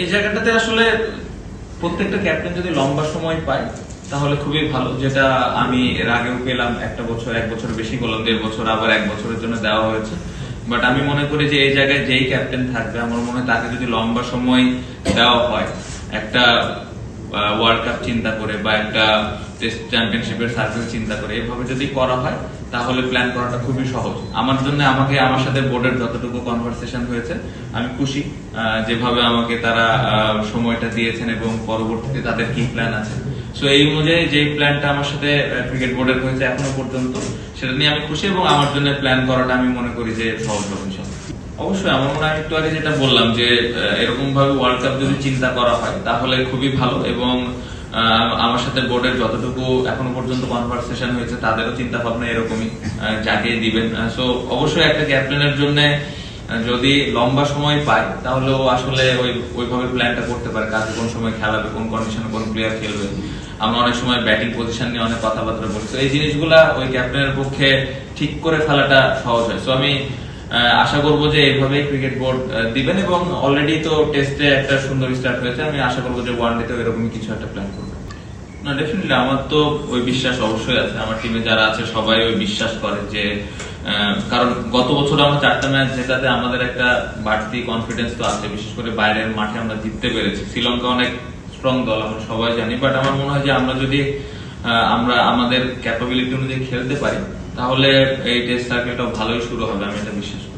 এই জায়গাটাতে আসলে প্রত্যেকটা ক্যাপ্টেন যদি লম্বা সময় পায়, তাহলে খুবই ভালো। যেটা আমি এর আগেও পেলাম, একটা বছর, এক বছর বেশি করলাম, দেড় বছর, আবার এক বছরের জন্য দেওয়া হয়েছে। বাট আমি মনে করি যে এই জায়গায় যেই ক্যাপ্টেন থাকবে, আমার মনে হয় তাকে যদি লম্বা সময় দেওয়া হয়, একটা ওয়ার্ল্ড কাপ চিন্তা করে বা একটা টেস্ট চ্যাম্পিয়নশিপের সার্কেল চিন্তা করে, এভাবে যদি করা হয় তাহলে প্ল্যান করাটা খুবই সহজ। আমার জন্য আমাকে, আমার সাথে বোর্ডের যতটুকু কনভারসেশন হয়েছে, আমি খুশি যেভাবে আমাকে তারা সময়টা দিয়েছেন এবং পরবর্তীতে তাদের কি প্ল্যান আছে। সো এই অনুযায়ী যে প্ল্যানটা আমার সাথে ক্রিকেট বোর্ডের হয়েছে এখনও পর্যন্ত, সেটা নিয়ে আমি খুশি এবং আমার জন্য প্ল্যান করাটা আমি মনে করি যে সহজ হবে অবশ্যই, আমার মনে হয় একটু আগে যেটা বললাম যে এরকম ভাবে ওয়ার্ল্ড কাপ যদি চিন্তা করা হয়, তাহলে খুবই ভালো এবং আমার সাথে বোর্ডের যতটুকু এখনও পর্যন্ত কনভারসেশন হয়েছে, তাদেরও চিন্তা ভাবনা এরকমই যাকে দিবেন। সো অবশ্যই একটা ক্যাপ্টেনের জন্য যদি লম্বা সময় পায়, তাহলে ও আসলে ওই, ওইভাবে প্ল্যানটা করতে পারে, কাকে কোন সময় খেলাবে, কোন কন্ডিশনে কোন প্লেয়ার খেলবে। আমরা অনেক সময় ব্যাটিং পজিশন নিয়ে অনেক কথাবার্তা বলি, তো এই জিনিসগুলা ওই ক্যাপ্টেনের পক্ষে ঠিক করে ফেলাটা সহজ হয়। সো আমি আশা করব যে এইভাবেই ক্রিকেট বোর্ড দিবেন এবং অলরেডি তো টেস্টে একটা সুন্দর স্টার্ট হয়েছে, আমি আশা করব যে ওয়ান ডেতে এরকমই কিছু একটা প্ল্যান করবে না ডেফিনেটলি আমার তো ওই বিশ্বাস অবশ্যই আছে। আমার টিমে যারা আছে, সবাই ওই বিশ্বাস করে যে কারণ গত বছর আমরা চারটা ম্যাচ জেতাতে আমাদের একটা বাড়তি কনফিডেন্স তো আছে। বিশেষ করে বাইরের মাঠে আমরা জিততে পেরেছি। শ্রীলঙ্কা অনেক স্ট্রং দল, আমরা সবাই জানি। বাট আমার মনে হয় যে আমরা যদি আমরা আমাদের ক্যাপাবিলিটি অনুযায়ী খেলতে পারি, তাহলে এই টেস্ট সার্কেলটা ভালোই শুরু হবে, আমি এটা বিশ্বাস করি।